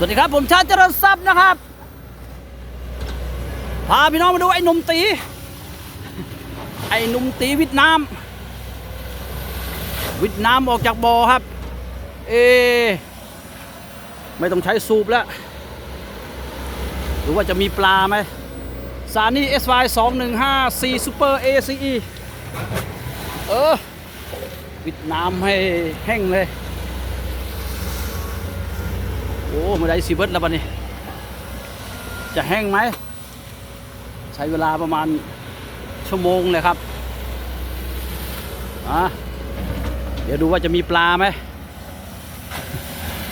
สวัสดีครับผมชาติเจริญทรัพย์นะครับ พาพี่น้องมาดูไอ้หนุ่มตี ไอ้หนุ่มตีวิทนามวิทนามออกจากบ่อครับ เอ ไม่ต้องใช้สูบแล้ว หรือว่าจะมีปลาไหมซานี่ SY 2 1 5 4 Super ACE เออวิทนามให้แห้งเลย โอ้มาได้สีเบิร์ดแล้วบัดนี้ จะแห้งไหม ใช้เวลาประมาณชั่วโมงเลยครับอะเดี๋ยวดูว่าจะมีปลาไหม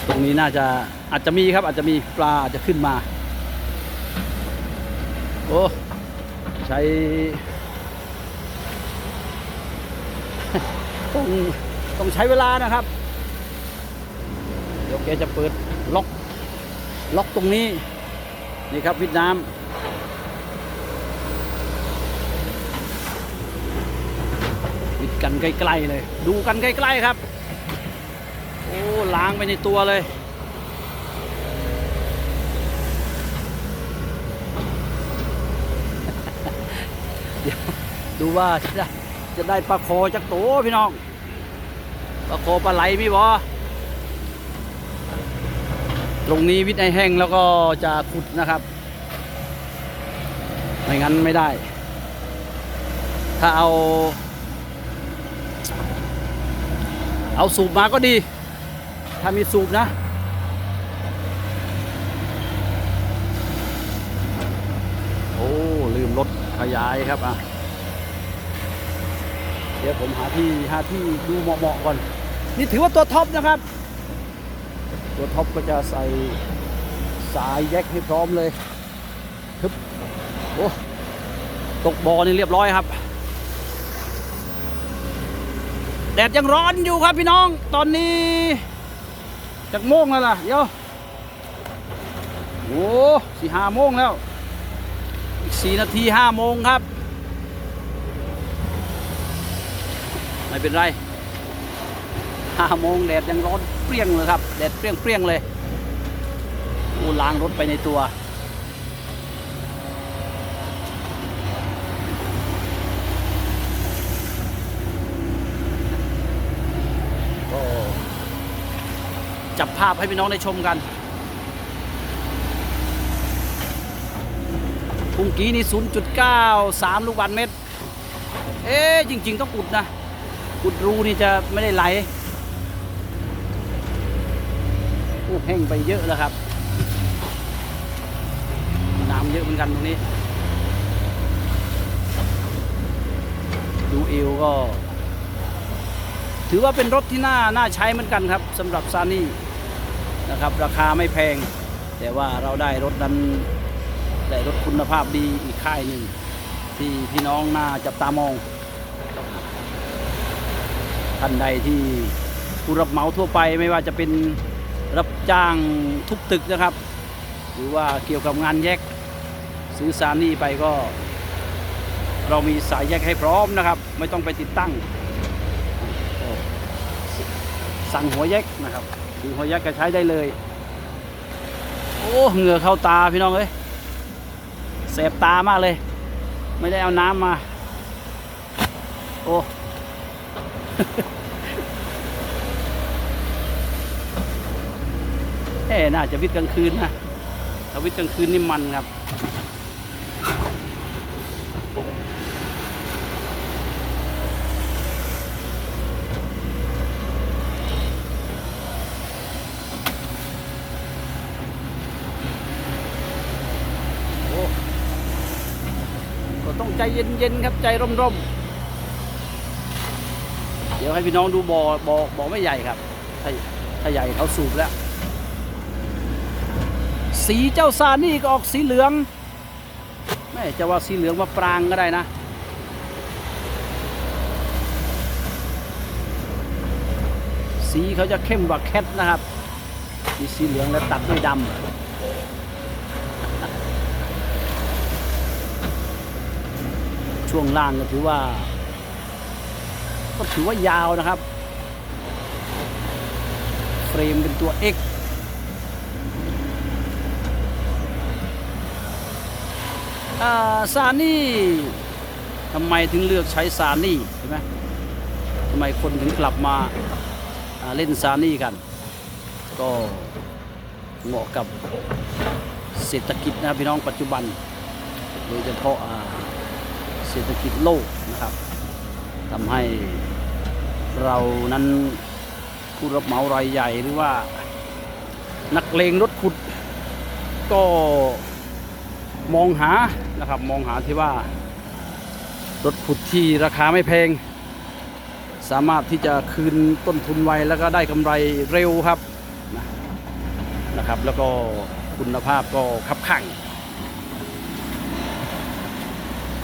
ตรงนี้น่าจะอาจจะมีครับ อาจจะมีปลาอาจจะขึ้นมา โอ้ใช้ต้องต้องใช้เวลานะครับ เดี๋ยวแกจะเปิดล็อก ล็อกตรงนี้นี่ครับวิดน้ำวิดกันใกล้ๆเลย ดูกันใกล้ๆครับ โอ้ล้างไปในตัวเลยดูว่าจะได้จะได้ปลาโคจากโตพี่น้องปลาโคปลาไหลมีบ่ ตรงนี้วิทย์ให้แห้งแล้วก็จะขุดนะครับ ไม่งั้นไม่ได้ ถ้าเอา เอาสูบมาก็ดี ถ้ามีสูบนะโอ้ลืมรถขยายครับอะเดี๋ยวผมหาที่หาที่ดูเหมาะๆก่อน นี่ถือว่าตัวท็อปนะครับ ตัวท็อปก็จะใส่สายแยกให้พร้อมเลยฮึบโอ้ตกบอนี่เรียบร้อยครับ แดดยังร้อนอยู่ครับพี่น้อง ตอนนี้จากโมงแล้วล่ะเดี๋ยวโอ้สี่ห้าโมงแล้วอีกสี่นาทีห้าโมงครับ ไม่เป็นไรห้าโมงแดดยังร้อน เปรี้ยงเลยครับแดดเปรี้ยงเปรี้ยงเลยโอ้ล้างรถไปในตัวก็จับภาพให้พี่น้องได้ชมกันพุ่งกี้นี่ 0.93 ลูกบาศก์เมตร เอ๊ะจริง ๆ ต้องอุดนะ อุดรูนี่จะไม่ได้ไหล โอ้แห้งไปเยอะแล้วครับน้ำเยอะเหมือนกันตรงนี้ ดูเอวก็ ถือว่าเป็นรถที่น่าน่าใช้เหมือนกันครับสำหรับซานี่นะครับ ราคาไม่แพง แต่ว่าเราได้รถนั้นได้รถคุณภาพดีอีกค่ายหนึ่งที่พี่น้องน่าจับตามองท่านใดที่ผู้รับเหมาทั่วไปไม่ว่าจะเป็น รับจ้างทุบตึกนะครับ หรือว่าเกี่ยวกับงานแยกซื้อซานี่ไปก็ เรามีสายแยกให้พร้อมนะครับ ไม่ต้องไปติดตั้ง สั่งหัวแยกนะครับถึงหัวแยกก็ใช้ได้เลย โอ้เหงื่อเข้าตาพี่น้องเอ้ยแสบตามากเลย ไม่ได้เอาน้ำมา โอ้ เอ๊ะ น่าจะวิทย์กลางคืนนะถ้าวิทย์กลางคืนนี่มันครับก็ต้องใจเย็นๆครับใจร่มๆ เดี๋ยวให้พี่น้องดูบอ่อบ่อบ่อไม่ใหญ่ครับ ถ้าถ้าใหญ่เขาสูบแล้ว สีเจ้าซานี่ก็ออกสีเหลืองไม่จะว่าสีเหลืองมาปรางก็ได้นะ สีเขาจะเข้มกว่าแคทนะครับ มีสีเหลืองแล้วตัดด้วยดำช่วงล่างก็ถือว่า ก็ถือว่ายาวนะครับ เฟรมเป็นตัว X อ่า ซานี่ทำไมถึงเลือกใช้ซานี่ใช่ไหมทำไมคนถึงกลับมาเล่นซานี่กัน ก็เหมาะกับเศรษฐกิจนะพี่น้องปัจจุบัน โดยเฉพาะเศรษฐกิจโลกนะครับทำให้เรานั้นผู้รับเหมารายใหญ่หรือว่านักเลงรถขุดก็ มองหานะครับมองหาที่ว่ารถขุดที่ราคาไม่แพง สามารถที่จะคืนต้นทุนไวแล้วก็ได้กำไรเร็วครับนะนะครับ แล้วก็คุณภาพก็คับขั่ง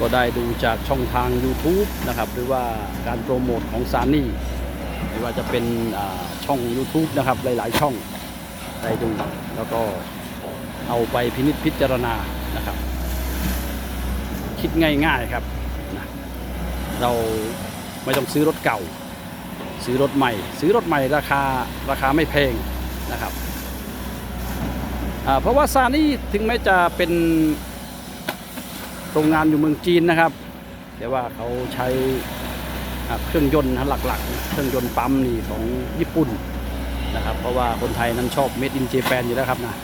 ก็ได้ดูจากช่องทาง YouTube นะครับ หรือว่าการโปรโมทของซานี่ไม่ว่าจะเป็นอ่าช่อง YouTube นะครับ หลาย ๆ ช่องได้ดูแล้วก็เอาไปพินิจพิจารณา นะครับ คิดง่ายๆครับนะเราไม่ต้องซื้อรถเก่า ซื้อรถใหม่ ซื้อรถใหม่ราคาราคาไม่แพงนะครับเพราะว่าซานี่ถึงแม้จะเป็นโรงงานอยู่เมืองจีนนะครับ แต่ว่าเขาใช้เครื่องยนต์หลักๆ เครื่องยนต์ปั๊มนี่ของญี่ปุ่นนะครับ เพราะว่าคนไทยนั้นชอบ made in Japan อยู่แล้วครับนะ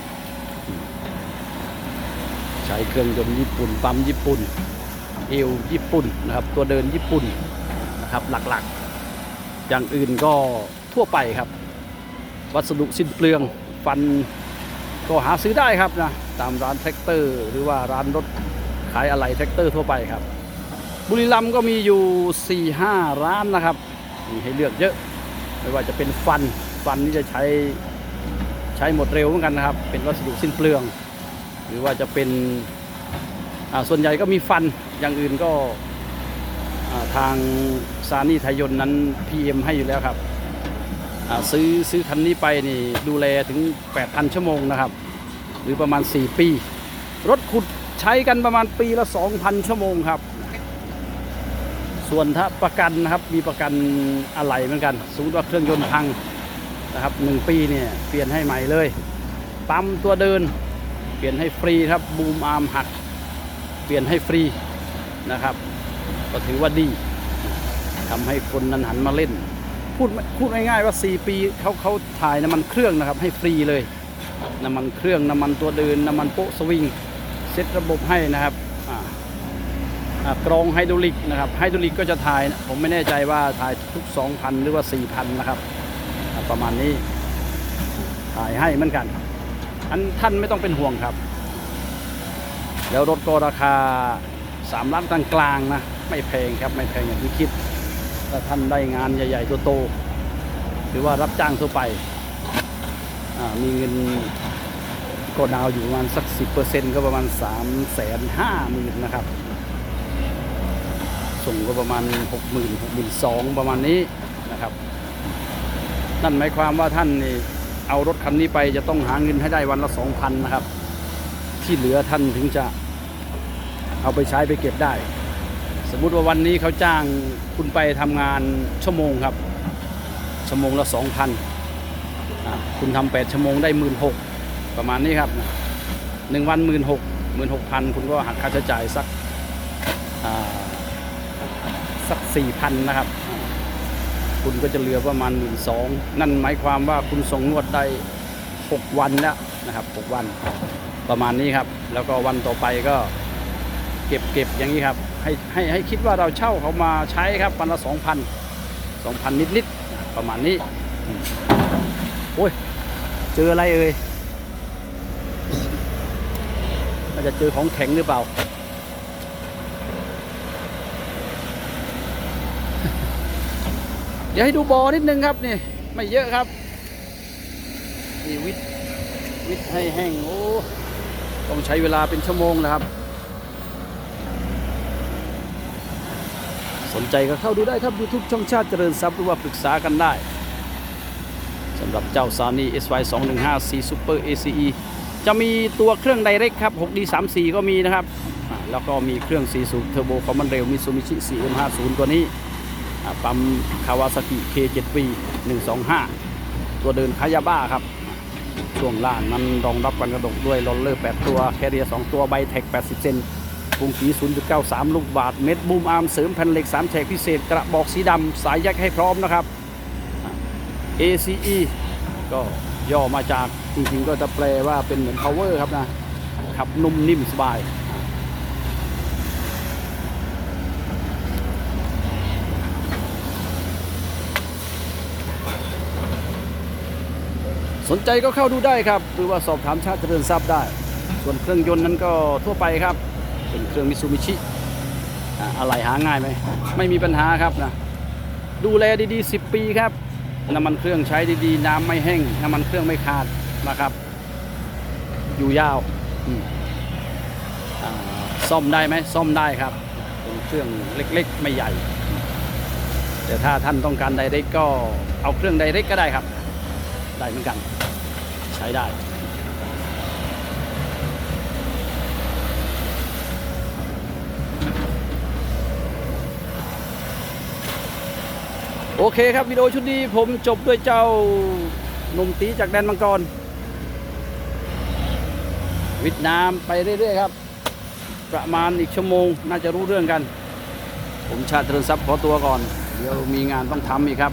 ใช้เครื่องยนต์ญี่ปุ่นปั๊มญี่ปุ่น เอวญี่ปุ่นนะครับ ตัวเดินญี่ปุ่นนะครับหลักๆ อย่างอื่นก็ทั่วไปครับ วัสดุสิ้นเปลืองฟันก็หาซื้อได้ครับนะตามร้านแท็กเตอร์ หรือว่าร้านรถขายอะไหล่แท็กเตอร์ทั่วไปครับ บุรีรัมย์ก็มีอยู่ 4 5 ร้านนะครับมีให้เลือกเยอะ ไม่ว่าจะเป็นฟันฟันนี่จะใช้ใช้หมดเร็วเหมือนกันนะครับ เป็นวัสดุสิ้นเปลือง หรือว่าจะเป็นส่วนใหญ่ก็มีฟันอย่างอื่นก็ทางซานี่ไทยยนนั้น PM ให้อยู่แล้วครับซื้อซื้อคันนี้ไปนี่ดูแลถึง 8,000 ชั่วโมงนะครับ หรือประมาณ 4 ปี รถขุดใช้กันประมาณปีละ 2,000 ชั่วโมงครับ ส่วนถ้าประกันนะครับมีประกันอะไหล่เหมือนกันสมมติว่าเครื่องยนต์พังนะครับหนึ่งปีเนี่ยเปลี่ยนให้ใหม่เลย ปั๊มตัวเดิน เปลี่ยนให้ฟรีครับบูมอาร์มหัก เปลี่ยนให้ฟรีนะครับ ก็ถือว่าดีทำให้คนนั้นหันมาเล่น พูดพูดง่ายๆว่า 4 ปีเขาเขาถ่ายน้ำมันเครื่องนะครับ ให้ฟรีเลยน้ำมันเครื่องน้ำมันตัวเดินน้ำมันโป๊ะสวิงเซตระบบให้นะครับกรองไฮดรอลิกนะครับไฮดรอลิกก็จะถ่าย ผมไม่แน่ใจว่าถ่ายทุก 2,000 หรือว่า 4,000 นะครับ ประมาณนี้ถ่ายให้เหมือนกัน อันท่านไม่ต้องเป็นห่วงครับ แล้วรถก็ราคา3ล้านกลางๆนะ ไม่แพงครับไม่แพงอย่างที่คิดถ้าท่านได้งานใหญ่ๆโตๆหรือว่ารับจ้างทั่วไป มีเงินก็ดาวอยู่ประมาณสักสิบเปอร์เซ็นต์ก็ประมาณสามแสนห้าหมื่นนะครับ ส่งก็ประมาณหกหมื่นหกหมื่นสองประมาณนี้นะครับ นั่นหมายความว่าท่านนี่ เอารถคันนี้ไปจะต้องหาเงินให้ได้วันละสองพันนะครับ ที่เหลือท่านถึงจะเอาไปใช้ไปเก็บได้ สมมุติว่าวันนี้เขาจ้างคุณไปทำงานชั่วโมงครับ ชั่วโมงละสองพันคุณทำแปดชั่วโมงได้หมื่นหกประมาณนี้ครับหนึ่งวันหมื่นหกหมื่นหกพันคุณก็หักค่าใช้จ่ายสักสักสี่พันนะครับ คุณก็จะเหลือประมาณหมื่นสองนั่นหมายความว่าคุณส่งงวดได้หกวันแล้วนะครับหกวันประมาณนี้ครับ แล้วก็วันต่อไปก็เก็บเก็บอย่างนี้ครับ ให้ให้ให้คิดว่าเราเช่าเขามาใช้ครับวันละสองพันสองพันนิดนิดๆประมาณนี้โอ้ยเจออะไรเอ่ยมันจะเจอของแข็งหรือเปล่า ดี๋ยวให้ดูบอนิดนึงครับนี่ไม่เยอะครับนี่วิทวิทให้แห้งโอ้ต้องใช้เวลาเป็นชั่วโมงนะครับ สนใจก็เข้าดูได้ครับ YouTube ช่องชาติเจริญทรัพย์หรือว่าปรึกษากันได้สำหรับเจ้าซานี่ SY 2 1 5 C Super ACE จะมีตัวเครื่อง Direct ครับ 6D 3 4ก็มีนะครับ แล้วก็มีเครื่อง4สูบเทอร์โบคอมมันเร็วมิซูมิชิ CM50 ตัวนี้ ปั๊มคาวาซากิ K7V 125ตัวเดินคายาบ้าครับช่วงล่างนั้นรองรับกันกระดกด้วยลอลเลอร์ 8 ตัว แคเรีย 2 ตัวไบเทค80 เซนกรุงศรี0.93 ลูกบาท เม็ดบูมอาร์ม เสริมแผ่นเหล็ก 3 แฉกพิเศษ กระบอกสีดำ สายแยกให้พร้อมนะครับ ACE ก็ย่อมาจากจริงๆ ก็จะแปลว่าเป็นเหมือน power ครับนะ ขับนุ่มนิ่มสบาย สนใจก็เข้าดูได้ครับ หรือว่าสอบถามชาติเจริญทรัพย์ได้ ส่วนเครื่องยนต์นั้นก็ทั่วไปครับ เป็นเครื่องมิซูบิชิอะไรหาง่ายไหมไม่มีปัญหาครับนะดูแลดีๆ 10 ปีครับน้ำมันเครื่องใช้ดีๆ น้ำไม่แห้งน้ำมันเครื่องไม่ขาดนะครับ อยู่ยาวอ่าซ่อมได้ไหมซ่อมได้ครับเป็นเครื่องเล็กๆ ไม่ใหญ่ แต่ถ้าท่านต้องการไดเรกก็เอาเครื่องไดเรกก็ได้ครับ ได้เหมือนกัน ใช้ได้โอเคครับวิดีโอชุดนี้ผมจบด้วยเจ้าหนุ่มตีจากแดนมังกร วิทย์น้ำไปเรื่อยๆครับ ประมาณอีกชั่วโมงน่าจะรู้เรื่องกัน ผมชาติเริญทรัพย์ขอตัวก่อน เดี๋ยวมีงานต้องทำอีกครับ